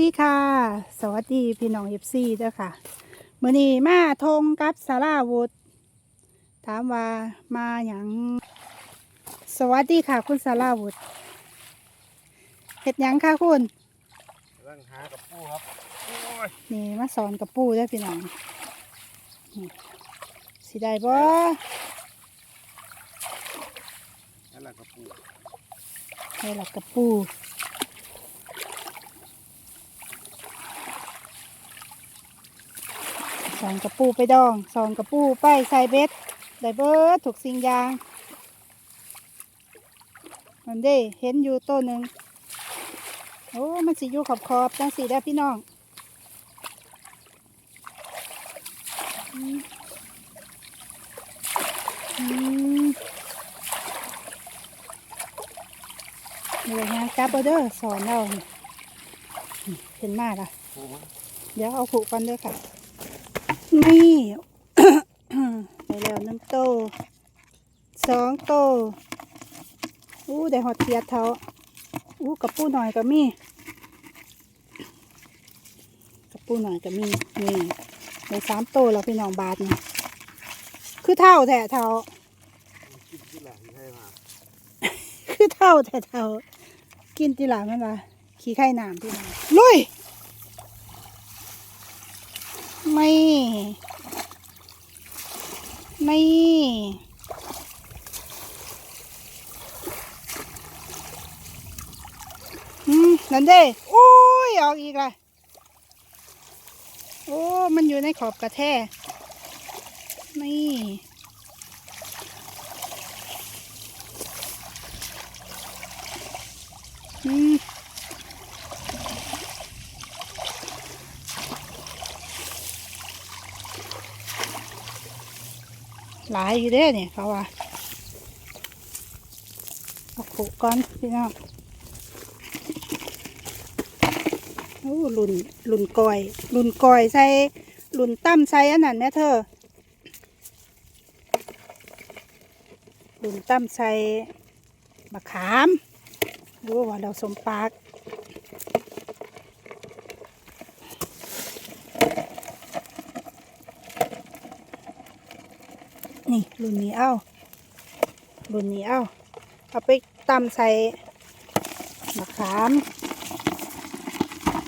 ดีค่ะ สวัสดีพี่น้องเอฟซีเด้อค่ะมื่อนี้มาทงกับสาราวุธถามว่ามาอย่างสวัสดีค่ะ คุณสาราวุธเห็ดหยังค่ะคุณร่างหากับปูครับโอ้ยนี่มาสอนกับปู่เด้อพี่น้องนี่สิได้บ่นั่นแหละกับปูให้หลักกับปู่ สอนกับปู่ไปดองสอนกับปู่ไปใส่เบ็ดได้เบิดถูกสิ่งยางมันเด้เห็นอยู่ตัวหนึ่งโอ้มันสิอยู่ขอบขอบจังสีได้พี่น้องอืมเดี๋ยวนะกลับเอาเด้อสอนเราเห็นมากอะ เดี๋ยวเอาผูกกันด้วยค่ะ นี่ไปแล้วหนึ่งโตสองโตอู้ได้หอดเทียเท้าอู้กับปูหน่อยก็มีกับปูหน่อยก็มีนี่ได้สามโตแล้วพี่น้องบาทนี่คือเท่าแท้เท่าคิดที่หลังใช่มาคือเท่าแท้เท่ากินทีหลังมันละขี้ไข่น้ำพี่น้องลุย ไม่ไม่อืมนั่นเด้โอ้ยออกอีกละโอ้ มันอยู่ในขอบกระแทไม่อืม หลายอยู่เด้เนี่ยเขาว่าเอาผูกก่อนพี่น้องโอ้ลุนลุนกอยลุนกอยใส่ลุนตั้มใส่อันนั้นแม่เธอลุนตั้มใส่มะขามดูว่าเราสมปาก นี่รุ่นนี้เอารุ่นนี้เอาเอาไปตำใส่มะขาม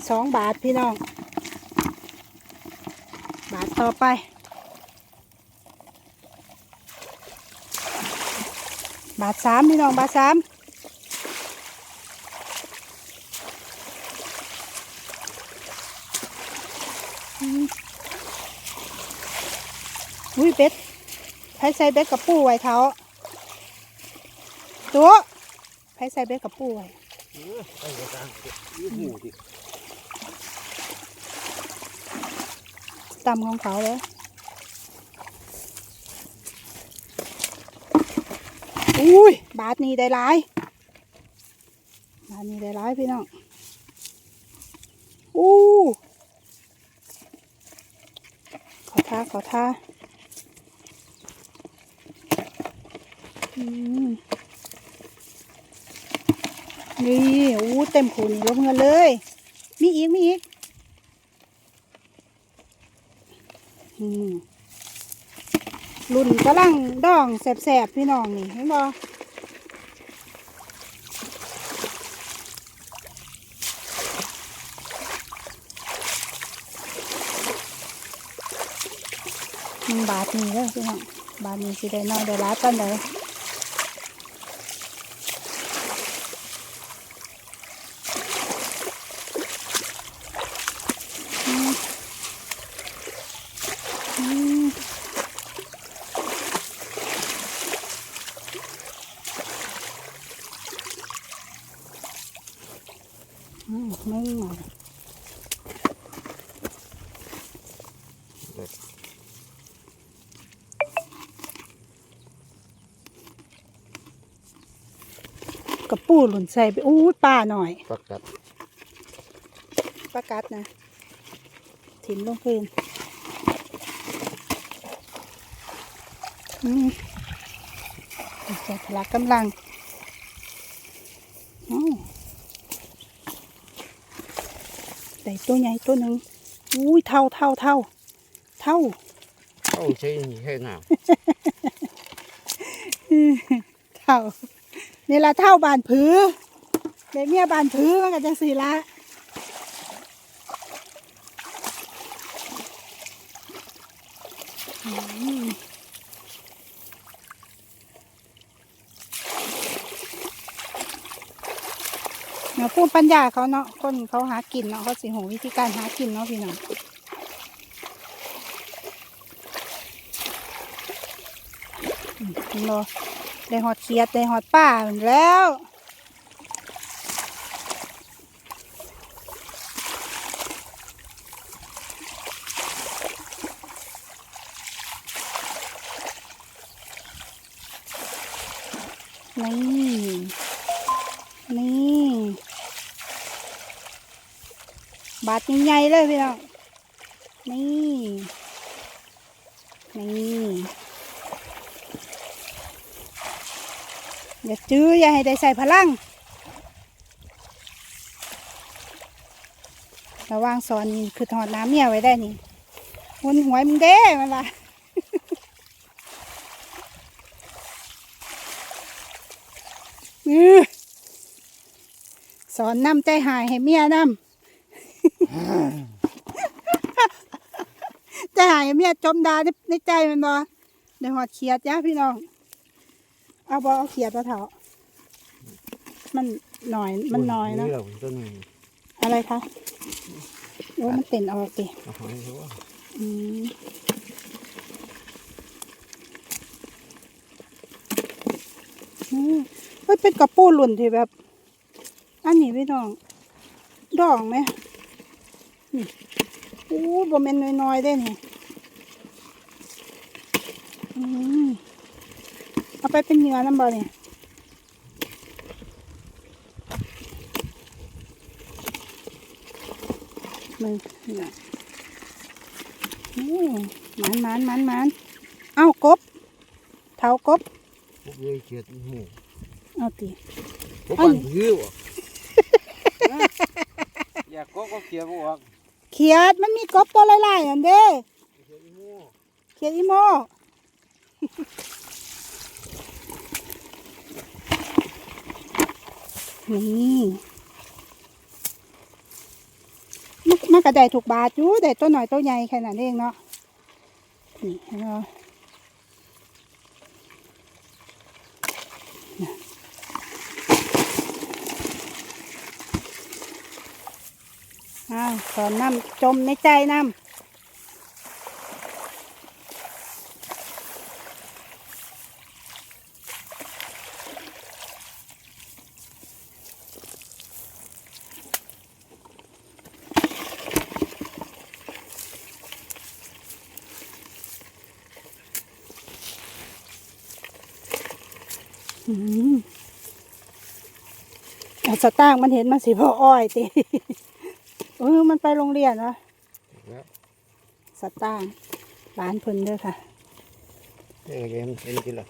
สองบาทพี่น้อง บาทต่อไปบาทสามพี่น้องบาทสามอืมอุ้ยเป็ด ไผใส่เบ็ดกับปูไว้เท้าตัวไผใส่เบ็ดกับปูไว้เออไอ้กระตังยี่หูดิตำของเขาเลยอุ้ย บาทนี้ได้หลาย บาทนี้ได้หลายพี่น้อง อู้ ขอท่าขอท่าอืม นี่อู้เต็มขุนลงเงินเลย มีอีก มีอีกรุ่นกำลังดองแสบๆ พี่น้องนี่เห็นบ่บาทนี้เด้อพี่น้องบาทนี้สิได้น้อยได้หลายปานใด อืมไม่หน่อยกระปูหล่นใส่ไปอู้ปลาหน่อยปักกัดปลากัดนะถิ่มลงพื้นอืมจะพละกำลังอ้าว ได้ตัวใหญ่ตัวหนึ่งอุ้ยเท่าเท่าเท่าเท่าเท่าใช่ไหมให้งาเท่านี่ละเท่าบานผือเด็เมียบานผือมันก็จังสีละ ปัญญาเขาเนาะคนเขาหากินเนาะเขาสิหูวิธีการหากินเนาะพี่น้องอืมเห็นบ่ได้หอดเขียดได้หอดป่าแล้ว นี่ นี่ บา ดใหญ่ๆเลยพี่น้อง นี่ นี่อย่าจื้ออย่าให้ได้ใส่พลัง ระวังสอนนี่คือถอดน้ำเมียไว้ได้นี่หุนหวยมึงเด้มันละสอนนำใจหายให้เมียนำ ใจหายให้เมียจมดาในในใจมันบ่ได้หอดเขียดจ้าพี่น้อง เอาบ่เอาเขียดมาเถอะมันหน่อยมันน้อยเนอะเราต้นนี้อะไรคะโอ้มันเต็นออกดิเอาหอยเขาว่าอืมอืมเฮ้ยเป็นกระปูหลุ่นที่แบบ อันนี้พี่น้อง ดองไหม นี่โอ้บ่แม่นน้อยๆได้นี่อืมเอาไปเป็นเนื้อน้ำบ่เนี่ยมึงนี่นะโอ้มันมันมันมันเอ้ากบเท้ากบพวกเลยเขียดหูเอาตีพวกปันผือวะอยากก็ก็เขียดบวก เขียดมันมีกบตัวลายๆอันเด้เขียดอีหมูเขียดอีโมนี่มันก็ได้ถูกบาทอยู่ได้ตัวหน่อยตัวใหญ่แค่นั้นเองเนาะนี่เนาะ อ้าวสอนน้ำจมในใจน้ำอืมเอาสตางค์มันเห็นมันสิพออ้อยติ เออมันไปโรงเรียนวะแล้วสตางค์ร้านเพิ่นเด้อค่ะ เอ้ยเอ็มเอ็นกินละ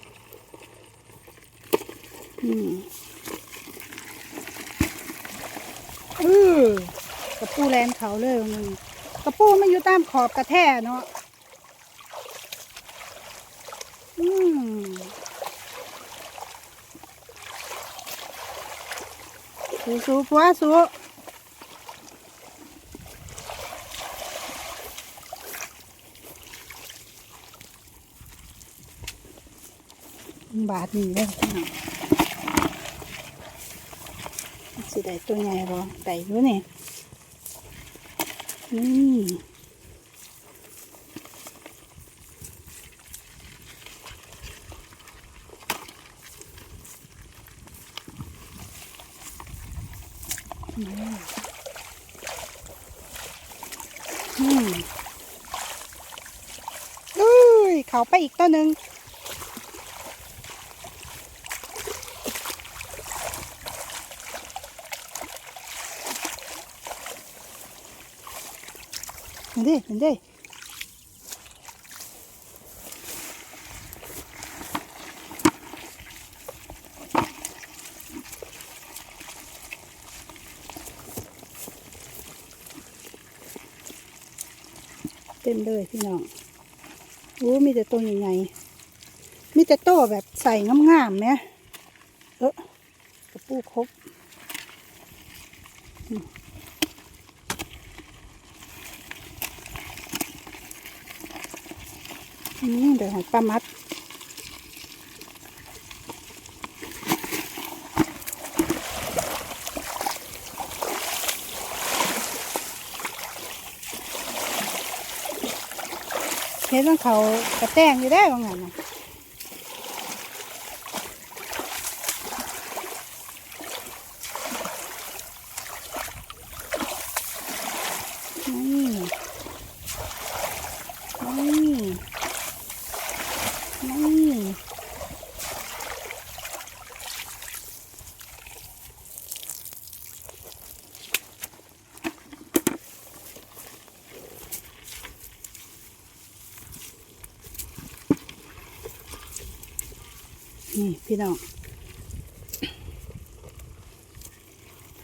อืมเออกระปูแลนเขาเลยมึงกระปูมันอยู่ตามขอบกระแท่เนาะอืมสู้สู้ผัวสู้ บาทนี่เลยพี่น้องสิได้ตัวใหญ่บ่ได้อยู่นี่อืมอืมอุ้ยเขาไปอีกตัวหนึ่ง เห็นดิเห็นดิต็มเลยพี่น้องโอ้มีแต่ตัวใหญ่ๆมีแต่โตแบบใส่งามๆไหมเออกระปูครบอืมอื ของป้ามัด เห็นว่าเขากระแตงอยู่ได้บางงานนะนี่นี่นี่ นี่พี่น้อง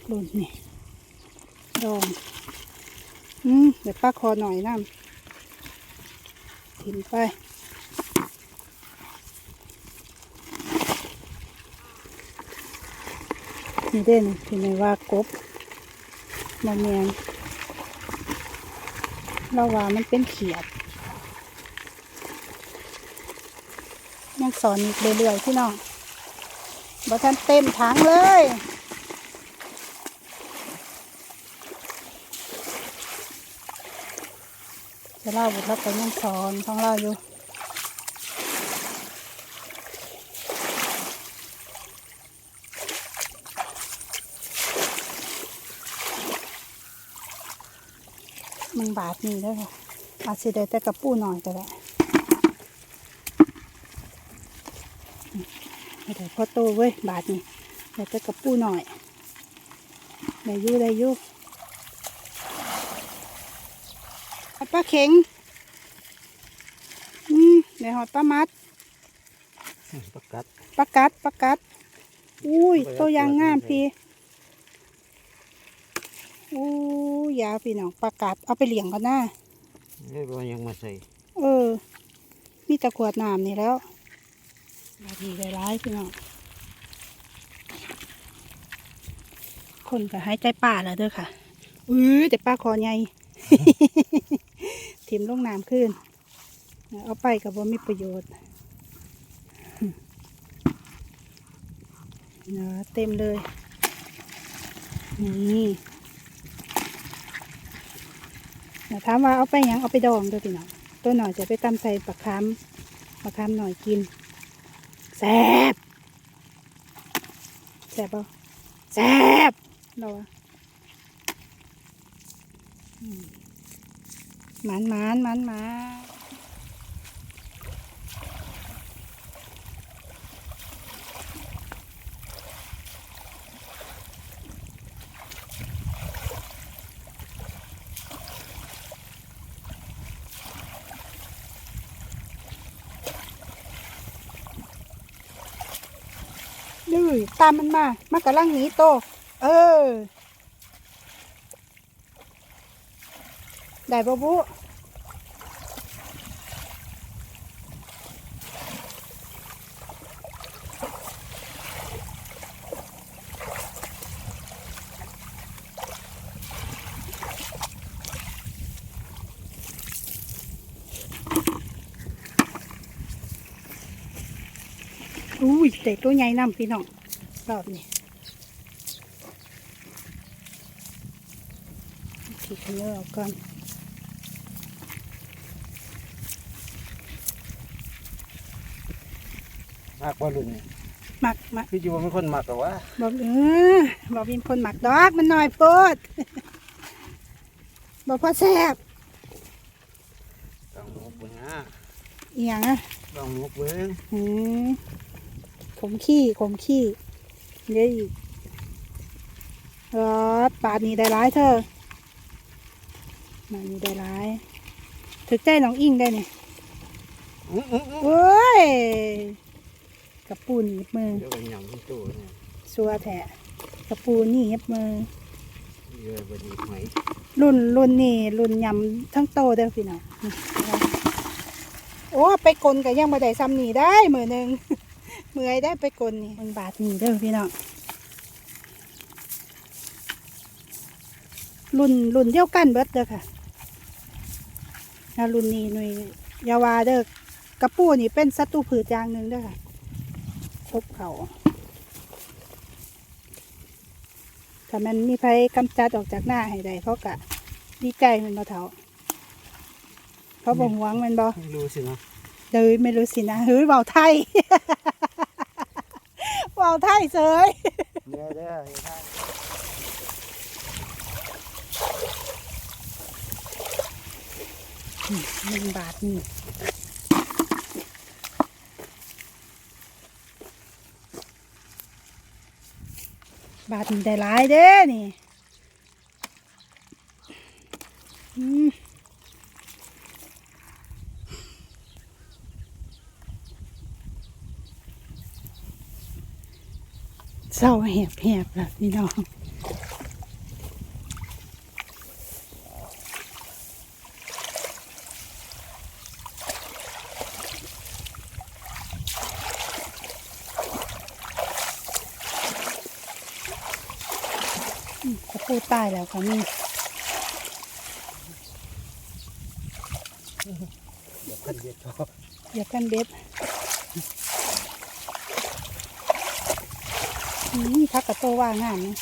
รุ่นนี่ดอง อืมเดี๋ยวป้าคอหน่อยน้ำถิ่นไปนี่เด่นที่ไม่ว่ากบมะเมียงเราว่ามันเป็นเขียด ยังสอนอีกเรื่อยๆพี่น้องบ่ทันเต็มถังเลยจะเล่าบุตรแล้วก็ยังสอนของเราอยู่มึงบาทนี่ด้วยค่ะอาจสิได้แต่กระปูหน่อยก็ได้อืม ไม่ได้พอโตเว้ยบาทนี่ได้แต่กระปูหน่อยได้อยูได้อยูไอ้ป้าเข็งอืมได้หอดป้ามัดประกัดปลากัดปลากัด อุ้ยตัวยางงามพี่อู้ยาวพี่น้องปลากัดเอาไปเลี้ยงกันหน้านี่บ่ยังมาใส่ เออ มีแตะขวดน้ำนี่แล้ว บาดีได้ร้ายพี่น้องคนก็หายใจป่าแล้วเด้อค่ะอือแต่ป้าคอใหญ่ถิ่มลงน้ำขึ้น เอาไปกับว่ามีประโยชน์เนาะเต็มเลย นี่แต่ถามว่าเอาไปยังเอาไปดองด้วยพี่น้องตัวหน่อยจะไปตำใส่ปลาคำปลาคำหน่อยกิน แซ่บแซ่บป่ะแซ่บเราอะอืมหมันหมันหมัน นี่ ตามมันมามากระลังหนีโต เออ ได้บ่บุ อุ้ยแต่ตัวใหญ่นำพี่น้องรอบนี้ทีขยอออกก่อนมากกว่ารุ่นนี่หมักหมักคืออยู่ว่ามีคนมักหรอวะบอกเออบอกมีคนหมักดอกมันน้อยโพดบอกพ่อแซ่บต้องหมกเบิ่งฮะเอียงอะต้องหมกเบิ่งอืมข มขี้ขมขี้เดี๋ยวอีกรอดปาดนี้ได้ร้ายเธอมานี่ได้ร้ายถึกใจน้องอิงได้เนี่ยอื้ออื้ออื้อโอ้ยกระปูหนีบมือเดี๋ยวก็ยำที่ตู้เนี่ยสัวแทะกระปูหนีบมือเยอะบดีไหมรุ่นรุ่นนี่รุ่นยำทั้งโตเด้อพี่น้องนี่โอ้ไปกลนกับยังมาได้ซ้ำนี่ได้มือหนึ่ง เมื่อยได้ไปกลนนี่มันบาทนี่เด้อพี่น้องรุ่นรุ่นเดียวกันเบิดเด้อค่ะแล้วรุ่นนี้หน่วยอยาวาเด้อกระปูนี่เป็นศัตรูผืดอย่างหนึ่งเด้อค่ะครบเขาถ้ามันมีไฟกำจัดออกจากหน้าให้ได้เขากะดีใจแมันบ่เถาเขาบ่หวงแมันบ่ไม่รู้สินะเดยไม่รู้สินะเฮ้ยเบาไทย เบาไทยเสยเดี๋ยวเดี๋ยวเดี๋ยวท่านหนึ่งบาทนี่บาทนี่ได้หลายเด้นี่อืม เศร้าแหบแหบแบบพี่น้องกระปูตายแล้วค่ะนี่เดี๋ยวพันเดียวพอเดี๋ยวกันเบ็ด นี่พักกระโตว่างานนี่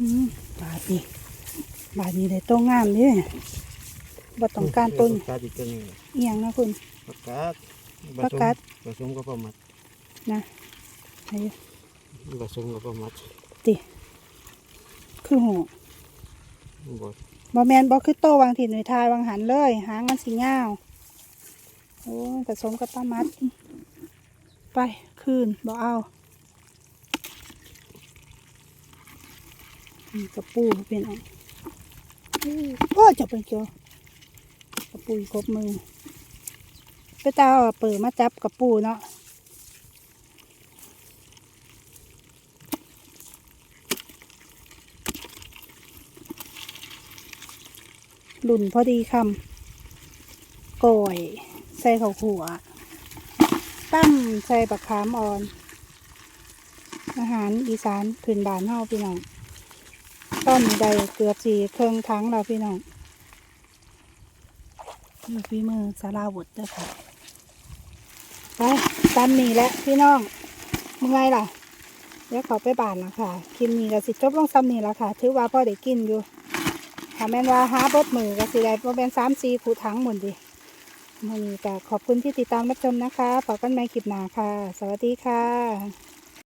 อืมบาทนี่บาทนี่ได้โตงามเด้บ่ต้องการต้นประกาศอีกตัวหนึงเอียงนะคุณ ประกาศประกาศ ผสมกับประมัดนะให้ผสมกับประมัดติคือหูบดบ่แมนบ่คือโตวางถิ่นหน่วยทายวางหันเลย หางมันสีเงาวโอ้ยผสมกับปลามัด ไปคืนบ่เอาอืมกระปูเป็นเอัน โอ้ยจะเป็นเกี่ยวกระปูอีกครบมือไปตาเอาเปิดมาจับกระปูเนาะหลุ่นพอดีคำก่อยใส่ข้าวขัวตั้มใส่บักขามอ่อน อาหารอีสานพื้นบ้านเฮาพี่น้อง ต้มได้เกือบสี่เครื่องทั้งเราพี่น้องนี่ฝีมือสาราวุธเด้อค่ะไปตามนี่แหละพี่น้องมึงไงล่ะ เดี๋ยวเขาไปบานละค่ะคลิปนี้ก็สิจบลงซ้ำนี่ละค่ะ ถือว่าพ่อได้กินอยู่ถ้าแม่นว่าหาบดมือก็สิได้ประมาณสามสี่คูถังหมดดิวันนี้ก็ขอบคุณที่ติดตามรับชมนะคะฝากกันใหม่คลิปหน้าค่ะ สวัสดีค่ะ